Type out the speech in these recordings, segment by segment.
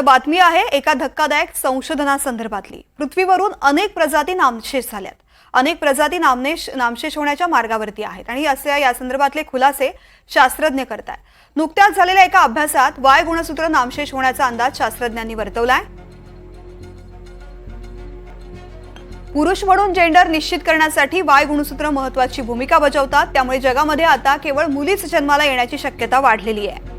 बातमी आहे एका धक्कादायक संशोधनासंदर्भातली. पृथ्वीवरून अनेक प्रजाती नामशेष झाल्यात. अनेक प्रजाती नामनेश नामशेष होण्याच्या मार्गावरती आहेत आणि असे या संदर्भातले खुलासे शास्त्रज्ञ करतात नुकत्याच झालेल्या एका अभ्यासात वाय गुणसूत्र नामशेष होण्याचा अंदाज शास्त्रज्ञांनी वर्तवलाय. पुरुष म्हणून जेंडर निश्चित करण्यासाठी वाय गुणसूत्र महत्वाची भूमिका बजावतात. त्यामुळे जगामध्ये आता केवळ मुलीच जन्माला येण्याची शक्यता वाढलेली आहे.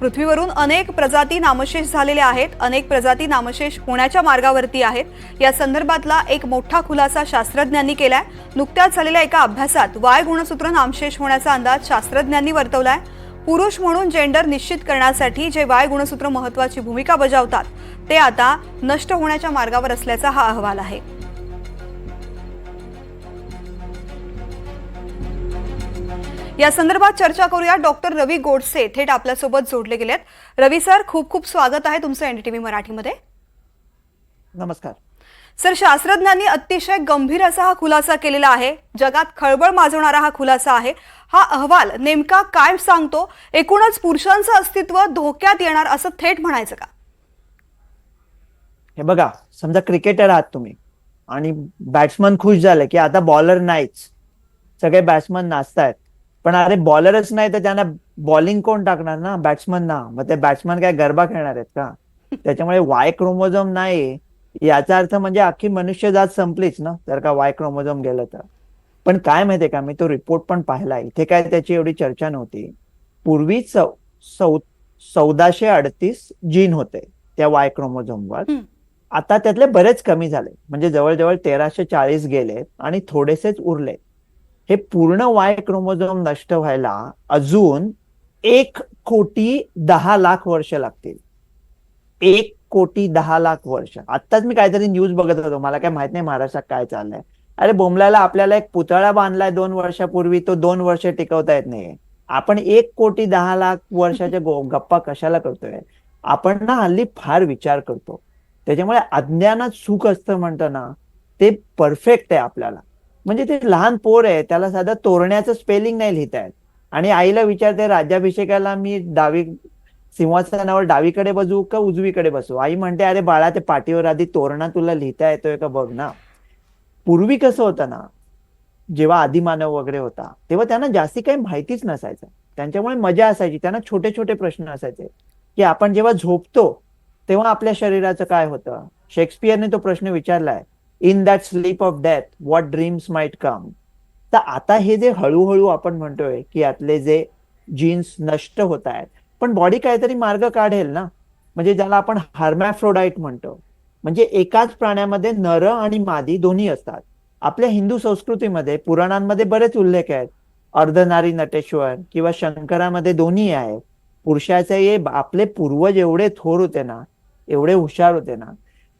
पृथ्वीवरून अनेक प्रजाती नामशेष झालेल्या आहेत. अनेक प्रजाती नामशेष होण्याच्या मार्गावरती आहेत. या संदर्भातला एक मोठा खुलासा शास्त्रज्ञांनी केलाय. नुकत्याच झालेल्या एका अभ्यासात वाय गुणसूत्र नामशेष होण्याचा अंदाज शास्त्रज्ञांनी वर्तवलाय. पुरुष म्हणून जेंडर निश्चित करण्यासाठी जे वाय गुणसूत्र महत्वाची भूमिका बजावतात ते आता नष्ट होण्याच्या मार्गावर असल्याचा हा अहवाल आहे. या संदर्भात चर्चा करूया डॉक्टर रवी गोडसे थेट आपल्यासोबत जोडले गेलेत. रवी सर खूप खूप स्वागत आहे तुमचं एनडीटीव्ही मराठीमध्ये. नमस्कार. सर शास्त्रज्ञांनी अतिशय गंभीर असा हा खुलासा केलेला आहे. जगात खळबळ माजवणारा हा खुलासा आहे. हा अहवाल नेमका काय सांगतो? एकूणच पुरुषांचं अस्तित्व धोक्यात येणार असं थेट म्हणायचं का? हे बघा समजा क्रिकेटर आहात तुम्ही आणि बॅट्समन खुश झाले की आता बॉलर नाहीच. सगळे बॅट्समन नाचतायत. पण अरे बॉलरच नाही तर त्यांना बॉलिंग कोण टाकणार ना? बॅट्समन ना. मग ते बॅट्समन काय गरबा खेळणार आहेत का? त्याच्यामुळे वाय क्रोमोझोम नाही. याचा अर्थ म्हणजे अख्खी मनुष्य जात संपलीच ना? जर का वाय क्रोमोझोम गेलं तर. पण काय माहितीये का? मी तो रिपोर्ट पण पाहिला. इथे काय त्याची एवढी चर्चा नव्हती. पूर्वी चौदाशे अडतीस जीन होते त्या वाय क्रोमोझोमवर. आता त्यातले बरेच कमी झाले. म्हणजे जवळजवळ तेराशे चाळीस गेले आणि थोडेसेच उरले हे पूर्ण वाय क्रोमोझोम नष्ट व्हायला अजून एक कोटी दहा लाख वर्ष लागतील. एक कोटी दहा लाख वर्ष. आत्ताच मी काहीतरी न्यूज बघत होतो. मला काय माहीत नाही महाराष्ट्रात काय चाललंय. अरे बोमल्याला आपल्याला एक पुतळा बांधलाय दोन वर्षापूर्वी तो दोन वर्ष टिकवता येत नाही आपण एक कोटी दहा लाख वर्षाच्या गप्पा कशाला करतोय? आपण ना हल्ली फार विचार करतो. त्याच्यामुळे अज्ञानात सुख असतं म्हणतं ना ते परफेक्ट आहे आपल्याला. म्हणजे ते लहान पोर आहे त्याला साधं तोरण्याचं स्पेलिंग नाही लिहिता येत. आणि आईला विचारते राज्याभिषेकाला मी डावी सिंहासनावर डावीकडे बसू का उजवीकडे बसू? आई म्हणते अरे बाळा ते पाठीवर आधी तोरणा तुला लिहिता येतोय का बघ ना. पूर्वी कसं होतं ना जेव्हा आदिमानव वगैरे होता तेव्हा त्यांना जास्ती काही माहितीच नसायचं. त्यांच्यामुळे मजा असायची. त्यांना छोटे छोटे प्रश्न असायचे की आपण जेव्हा झोपतो तेव्हा आपल्या शरीराचं काय होतं? शेक्सपियरने तो प्रश्न विचारलाय in that sleep of death what dreams might come तर आता हे जे हळूहळू आपण म्हणतोय की यातले जे जीन्स नष्ट होत आहेत पण बॉडी काहीतरी मार्ग काढेल ना? म्हणजे ज्याला आपण हार्मॅफ्रोडाईट म्हणतो. म्हणजे एकाच प्राण्यामध्ये नर आणि मादी दोन्ही असतात. आपल्या हिंदू संस्कृतीमध्ये पुराणांमध्ये बरेच उल्लेख आहेत. अर्धनारी नटेश्वर किंवा शंकरामध्ये दोन्ही आहेत. पुरुषाचे हे आपले पूर्वज एवढे थोर होते ना एवढे हुशार होते ना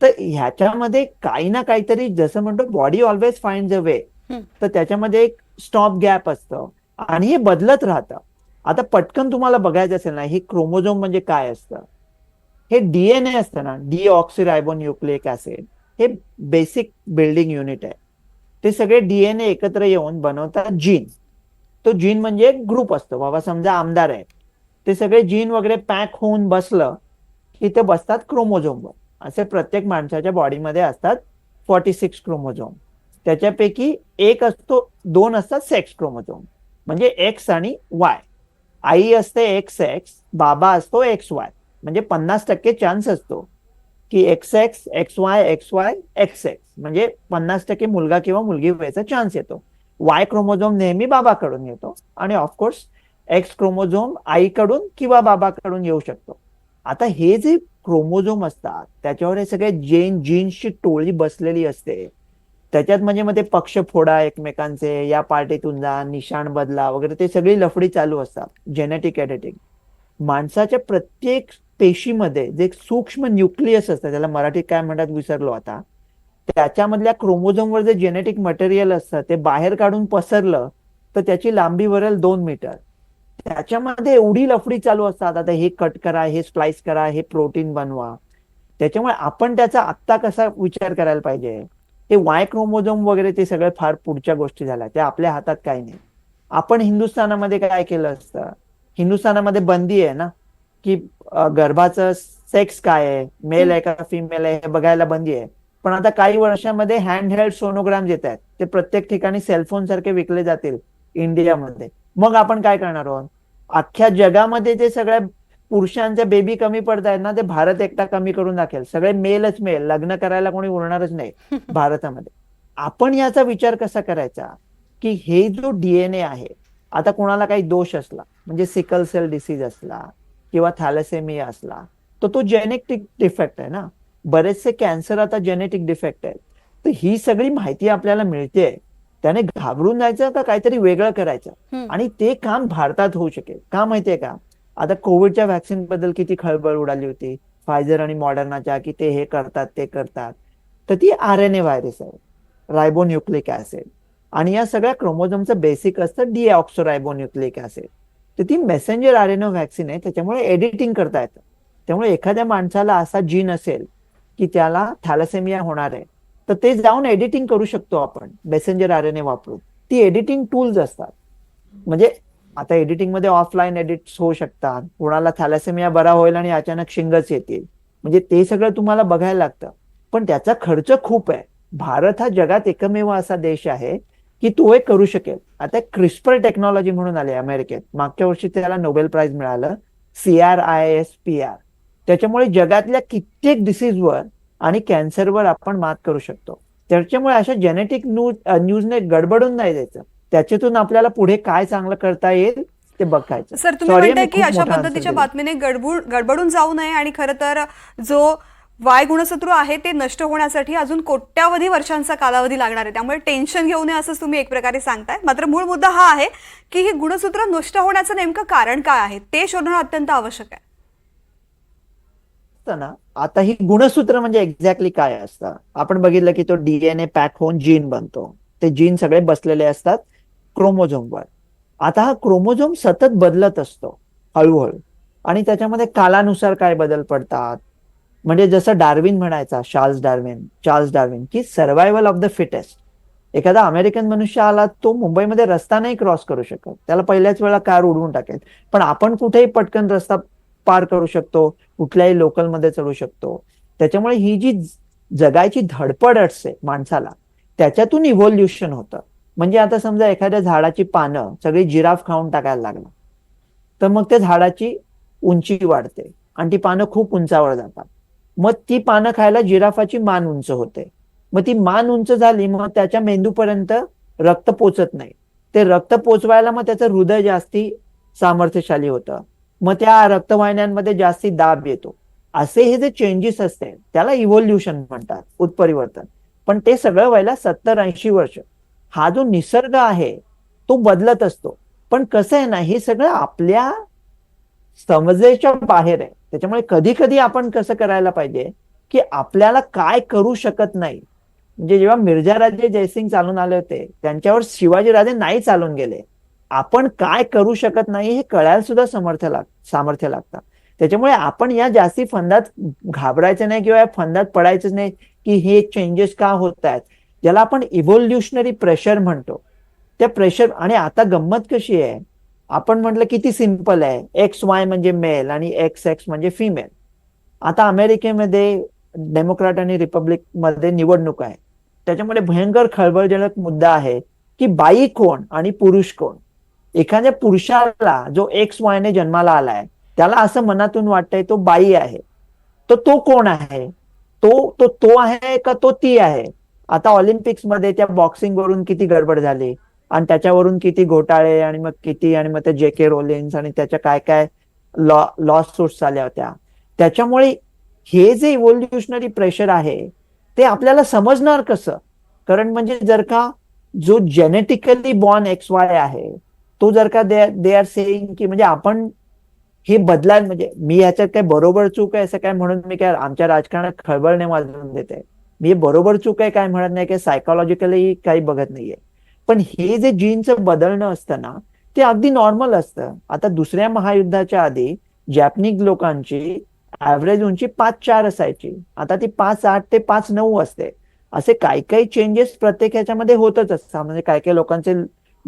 तर ह्याच्यामध्ये काही ना काहीतरी जसं म्हणतो body always find a way. तर त्याच्यामध्ये एक स्टॉप गॅप असतं आणि हे बदलत राहतं. आता पटकन तुम्हाला बघायचं असेल ना ही क्रोमोझोम म्हणजे काय असतं? हे डीएनए असतं ना डीऑक्सिरायबो न्यूक्लिक ऍसिड हे बेसिक बिल्डिंग युनिट आहे. ते सगळे डीएनए एकत्र येऊन बनवतात जीन तो जीन म्हणजे एक ग्रुप असतो. बाबा समजा आमदार आहे ते सगळे जीन वगैरे पॅक होऊन बसलं की ते बसतात क्रोमोझोमवर असे प्रत्येक माणसाच्या बॉडीमध्ये असतात फॉर्टी सिक्स क्रोमोझोम. त्याच्यापैकी एक असतो दोन असतात सेक्स क्रोमोझोम. म्हणजे एक्स आणि वाय आई असते एक्स एक्स बाबा असतो एक्स वाय म्हणजे पन्नास टक्के चान्स असतो की X X X Y X Y X X म्हणजे पन्नास टक्के मुलगा किंवा मुलगी व्हायचा चान्स येतो. वाय क्रोमोझोम नेहमी बाबाकडून येतो. आणि ऑफकोर्स एक्स क्रोमोझोम आईकडून किंवा बाबाकडून येऊ शकतो. आता हे जे क्रोमोझोम असतात त्याच्यावर हे सगळे जेन जीन्सची टोळी बसलेली असते. त्याच्यात म्हणजे मग ते पक्ष फोडा एकमेकांचे या पार्टीतून जा निशाण बदला वगैरे ते सगळी लफडी चालू असतात जेनेटिक एडिटिंग माणसाच्या प्रत्येक पेशीमध्ये जे सूक्ष्म न्यूक्लियस असतं त्याला मराठीत काय म्हणतात विसरलो आता त्याच्यामधल्या क्रोमोझोमवर जे जेनेटिक मटेरियल असतं ते बाहेर काढून पसरलं तर त्याची लांबी वरेल दोन मीटर. त्याच्यामध्ये एवढी लफडी चालू असतात. आता हे कट करा हे स्लाइस करा हे प्रोटीन बनवा. त्याच्यामुळे आपण त्याचा आत्ता कसा विचार करायला पाहिजे? ते वाय क्रोमोझोम वगैरे ते सगळे फार पुढच्या गोष्टी झाल्या. त्या आपल्या हातात काही नाही. आपण हिंदुस्थानामध्ये काय केलं असतं? हिंदुस्थानामध्ये बंदी आहे ना? की गर्भाचं सेक्स काय आहे? मेल आहे का फिमेल आहे? हे बघायला बंदी आहे. पण आता काही वर्षामध्ये हँड हेल्ड सोनोग्राम येत आहेत ते प्रत्येक ठिकाणी सेलफोन सारखे विकले जातील. इंडियामध्ये मग आपण काय करणार आहोत? अख्ख्या जगामध्ये जे सगळ्या पुरुषांच्या बेबी कमी पडत आहेत ना ते भारत एकटा कमी करून दाखवेल. सगळे मेलच मेल लग्न करायला कोणी उरणारच नाही भारतामध्ये. आपण याचा विचार कसा करायचा? की हे जो डीएनए आहे आता कोणाला काही दोष असला म्हणजे सिकल सेल डिसीज असला किंवा थॅलेसेमिया असला तर तो जेनेटिक डिफेक्ट आहे ना. बरेचसे कॅन्सर आता जेनेटिक डिफेक्ट आहेत. तर ही सगळी माहिती आपल्याला मिळते त्याने घाबरून जायचं का काहीतरी वेगळं करायचं. आणि ते काम भारतात होऊ शकेल. का माहितीये का? आता कोविडच्या व्हॅक्सिनबद्दल किती खळबळ उडाली होती. फायझर आणि मॉडर्नाच्या की ते हे करतात ते करतात. तर ती आर एन ए व्हायरस आहे. रायबोन्युक्लिक ऍसिड आणि या सगळ्या क्रोमोझोमचं बेसिक असतं डिऑक्सोरायबोन्युक्लिक ऍसिड तर ती messenger R N A vaccine आहे त्याच्यामुळे एडिटिंग करता येतं. त्यामुळे एखाद्या माणसाला असा जीन असेल की त्याला थॅलेसेमिया होणार आहे. तर ते जाऊन एडिटिंग करू शकतो आपण मेसेंजर आर एन ए वापरून. ती एडिटिंग टूल्स असतात. म्हणजे आता एडिटिंगमध्ये ऑफलाईन एडिट्स होऊ शकतात. कोणाला थॅलेसेमिया बरा होईल आणि अचानक शिंगच येतील. म्हणजे ते सगळं तुम्हाला बघायला लागतं. पण त्याचा खर्च खूप आहे. भारत हा जगात एकमेव असा देश आहे की तो हे करू शकेल. आता क्रिस्पर टेक्नॉलॉजी म्हणून आले अमेरिकेत. मागच्या वर्षी त्याला नोबेल प्राइज मिळालं. C R I S P R त्याच्यामुळे जगातल्या कित्येक डिसीजवर आणि कॅन्सरवर आपण मात करू शकतो. त्याच्यामुळे अशा जेनेटिक न्यूज न्यूजने गडबडून नाही द्यायचं त्याच्यातून आपल्याला पुढे काय चांगलं करता येईल ते बघायचं. सर तुम्ही म्हणताय की अशा पद्धतीच्या. बातमीने गडबूड गडबडून जाऊ नये आणि खरं तर जो वाय गुणसूत्र आहे ते नष्ट होण्यासाठी अजून कोट्यावधी वर्षांचा कालावधी लागणार आहे. त्यामुळे टेन्शन घेऊ नये असंच तुम्ही एक प्रकारे सांगताय. मात्र मूळ मुद्दा हा आहे की ही गुणसूत्र नष्ट होण्याचं नेमकं कारण काय आहे ते शोधणं अत्यंत आवश्यक आहे. असताना आता ही गुणसूत्र म्हणजे एक्झॅक्टली काय असतं? आपण बघितलं की तो डीएनए पॅक होऊन जीन बनतो. ते जीन सगळे बसलेले असतात क्रोमोझोमवर आता हा क्रोमोझोम सतत बदलत असतो हळूहळू. आणि त्याच्यामध्ये कालानुसार काय बदल पडतात? म्हणजे जसं डार्विन म्हणायचा चार्ल्स डार्विन चार्ल्स डार्विन की सर्व्हायवल ऑफ द फिटेस्ट एखादा अमेरिकन मनुष्य आला तो मुंबईमध्ये रस्ता नाही क्रॉस करू शकत. त्याला पहिल्याच वेळा कार उडवून टाकेल. पण आपण कुठेही पटकन रस्ता पार करू शकतो. कुठल्याही लोकलमध्ये चढू शकतो. त्याच्यामुळे ही जी जगायची धडपड असते माणसाला त्याच्यातून इव्होल्युशन होतं. म्हणजे आता समजा एखाद्या झाडाची पानं सगळी जिराफ खाऊन टाकायला लागला तर मग त्या झाडाची उंची वाढते आणि ती पानं खूप उंचावर जातात. मग ती पानं खायला जिराफाची मान उंच होते. मग ती मान उंच झाली मग त्याच्या मेंदूपर्यंत रक्त पोचत नाही. ते रक्त पोचवायला मग त्याचं हृदय जास्ती सामर्थ्यशाली होतं. मग त्या रक्तवाहिन्यांमध्ये जास्ती दाब येतो. असे हे जे चेंजेस असते त्याला इव्होल्युशन म्हणतात उत्परिवर्तन. पण ते सगळं व्हायला सत्तर ऐंशी वर्ष. हा जो निसर्ग आहे तो बदलत असतो. पण कसं आहे ना हे सगळं आपल्या समजेच्या बाहेर आहे. त्याच्यामुळे कधी कधी आपण कसं करायला पाहिजे की आपल्याला काय करू शकत नाही. म्हणजे जेव्हा मिर्जाराजे जयसिंग चालून आले होते त्यांच्यावर शिवाजीराजे नाही चालून गेले. आपण काय करू शकत नाही हे कळायला सुद्धा समर्थ लाग सामर्थ्य लागतं. त्याच्यामुळे आपण या जास्ती फंदात घाबरायचं नाही किंवा या फंदात पडायचंच नाही की हे चेंजेस का होत आहेत ज्याला आपण इव्होल्युशनरी प्रेशर म्हणतो. त्या प्रेशर आणि आता गंमत कशी आहे? आपण म्हटलं किती सिंपल आहे. एक्स वाय म्हणजे मेल आणि एक्स एक्स म्हणजे फिमेल आता अमेरिकेमध्ये डेमोक्रॅट आणि रिपब्लिकमध्ये निवडणूक आहे. त्याच्यामध्ये भयंकर खळबळजनक मुद्दा आहे की बाई कोण आणि पुरुष कोण? एखाद्या पुरुषाला जो एक्स वायने जन्माला आलाय त्याला असं मनातून वाटतंय तो बाई आहे. तर तो कोण आहे? तो तो तो आहे का तो ती आहे? आता ऑलिम्पिक्समध्ये त्या बॉक्सिंग वरून किती गडबड झाली? आणि त्याच्यावरून किती घोटाळे आणि मग किती आणि मग ते जे के रोलिन्स आणि त्याच्या काय काय लॉ लॉ सूट्स आल्या होत्या. त्याच्यामुळे हे जे इव्होल्युशनरी प्रेशर आहे ते आपल्याला समजणार कसं? कारण म्हणजे जर का जो जेनेटिकली बॉर्न एक्स वाय आहे तो जर का दे दे आर सेईंग की म्हणजे आपण हे बदला म्हणजे मी याच्यात काय बरोबर चूक आहे असं काय म्हणून मी काय आमच्या राजकारणात खळबळ नाही वाजवून देते मी बरोबर चूक आहे काय म्हणत नाही की सायकोलॉजिकली काही बघत नाहीये. पण हे जे जीनचं बदलणं असतं ना ते अगदी नॉर्मल असतं. आता दुसऱ्या महायुद्धाच्या आधी जॅपनीज लोकांची ऍव्हरेज उंची पाच चार असायची. आता ती पाच आठ ते पाच नऊ असते. असे काही काही चेंजेस प्रत्येक ह्याच्यामध्ये होतच असतात. म्हणजे काही काही लोकांचे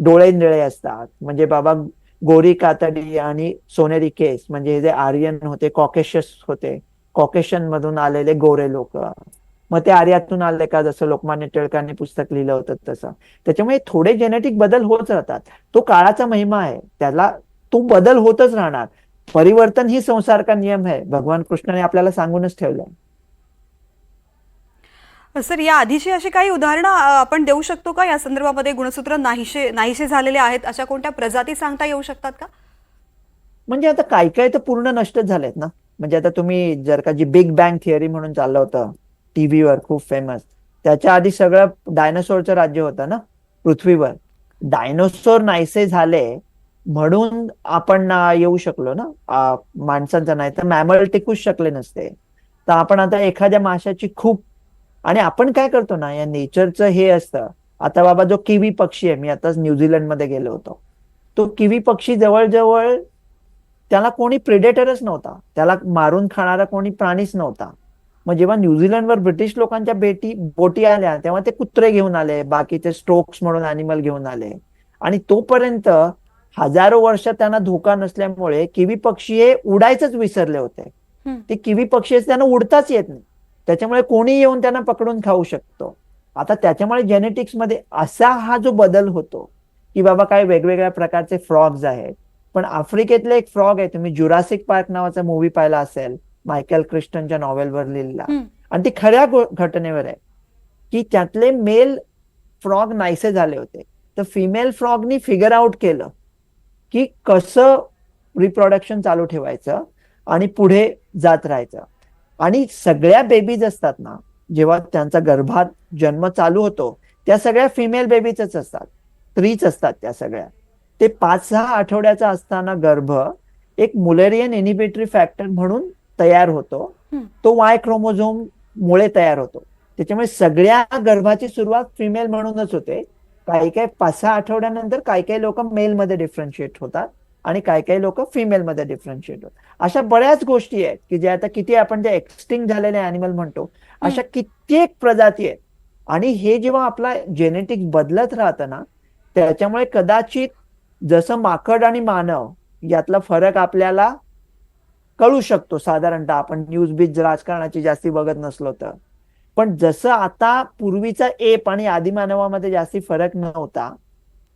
डोळे निळे असतात. म्हणजे बाबा गोरी कातडी आणि सोनेरी केस म्हणजे जे आर्यन होते कॉकेशस होते कॉकेशन मधून आलेले गोरे लोक. मग ते आर्यातून आले का? जसं लोकमान्य टिळकांनी पुस्तक लिहिलं होतं तसं. त्याच्यामुळे थोडे जेनेटिक बदल होत राहतात. तो काळाचा महिमा आहे. त्याला तो बदल होतच राहणार. परिवर्तन ही संसार का नियम आहे. भगवान कृष्णाने आपल्याला सांगूनच ठेवलंय. सर या आधीची अशी काही उदाहरणं आपण देऊ शकतो का? या संदर्भामध्ये गुणसूत्र नाहीशे नाहीशे झालेले आहेत. अशा कोणत्या प्रजाती सांगता येऊ शकतात का? म्हणजे आता काय काय तर पूर्ण नष्ट झालेत ना? म्हणजे आता तुम्ही जर का जी बिग बँग थिअरी म्हणून चाललं होतं टीव्हीवर खूप फेमस त्याच्या आधी सगळं डायनासोरचं राज्य होतं ना? पृथ्वीवर. डायनोसोर नाहीसे झाले म्हणून आपण ना येऊ शकलो ना? माणसांचा माणसांचं नाही तर मॅमल टिकूच शकले नसते. तर आपण आता एखाद्या माशाची खूप आणि आपण काय करतो ना या नेचरचं हे असतं. आता बाबा जो किवी पक्षी आहे मी आताच न्यूझीलंडमध्ये गेलो होतो. तो किवी पक्षी जवळजवळ त्याला कोणी प्रिडेटरच नव्हता. त्याला मारून खाणारा कोणी प्राणीच नव्हता. मग जेव्हा न्यूझीलंडवर ब्रिटिश लोकांच्या बेटी बोटी आल्या तेव्हा ते कुत्रे घेऊन आले बाकीचे स्ट्रोक्स म्हणून अॅनिमल घेऊन आले. आणि तोपर्यंत हजारो वर्ष त्यांना धोका नसल्यामुळे किवी पक्षी हे उडायचंच विसरले होते. ते किवी पक्षी त्यांना उडताच येत नाही. त्याच्यामुळे कोणी येऊन त्यांना पकडून खाऊ शकतो. आता त्याच्यामुळे जेनेटिक्समध्ये असा हा जो बदल होतो की बाबा काय वेगवेगळ्या प्रकारचे फ्रॉग्स आहेत. पण आफ्रिकेतले एक फ्रॉग आहे तुम्ही जुरासिक पार्क नावाचा मूवी पाहिला असेल मायकेल क्रिस्टनच्या नॉवेलवर लिहिलेला. आणि ती खऱ्या घटनेवर आहे. की त्यातले मेल फ्रॉग नाहीसे झाले होते. तर फिमेल फ्रॉगनी फिगर आउट केलं की कसं रिप्रोडक्शन चालू ठेवायचं आणि पुढे जात राहायचं. आणि सगळ्या बेबीज असतात ना जेव्हा त्यांचा गर्भात जन्म चालू होतो त्या सगळ्या फिमेल बेबीजच असतात. स्त्रीच असतात त्या सगळ्या. ते पाच सहा आठवड्याचा असताना गर्भ एक मुलेरियन इनिबिटरी फॅक्टर म्हणून तयार होतो. तो वाय क्रोमोझोम मुळे तयार होतो. त्याच्यामुळे सगळ्या गर्भाची सुरुवात फिमेल म्हणूनच होते. काही काही पाच सहा आठवड्यानंतर काही काही लोक मेल मध्ये डिफरन्शिएट होतात. आणि काही काही लोक फिमेल मध्ये डिफरन्शिएट होतात. अशा बऱ्याच गोष्टी आहेत की ज्या आता किती आपण जे एक्सटिंग झालेले अॅनिमल म्हणतो अशा कित्येक प्रजाती आहेत. आणि हे जेव्हा आपला जेनेटिक्स बदलत राहतं ना त्याच्यामुळे कदाचित जसं माकड आणि मानव यातला फरक आपल्याला कळू शकतो. साधारणतः आपण न्यूज बीज राजकारणाची जास्ती बघत नसलो तर. पण जसं आता पूर्वीचा एप आणि आदिमानवामध्ये जास्ती फरक नव्हता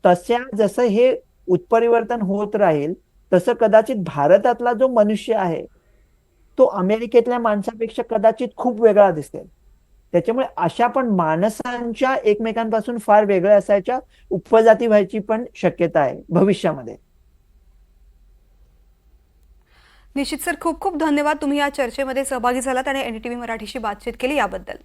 तशा जसं हे उत्परिवर्तन होत राहील तसं कदाचित भारतातला जो मनुष्य आहे तो अमेरिकेतल्या माणसापेक्षा कदाचित खूप वेगळा दिसेल. त्याच्यामुळे अशा पण माणसांच्या एकमेकांपासून फार वेगळ्या असायच्या उपजाती व्हायची पण शक्यता आहे भविष्यामध्ये. निश्चित सर खूप खूप धन्यवाद तुम्ही या चर्चेमध्ये सहभागी झालात आणि एनडीटीव्ही मराठीशी बातचीत केली याबद्दल.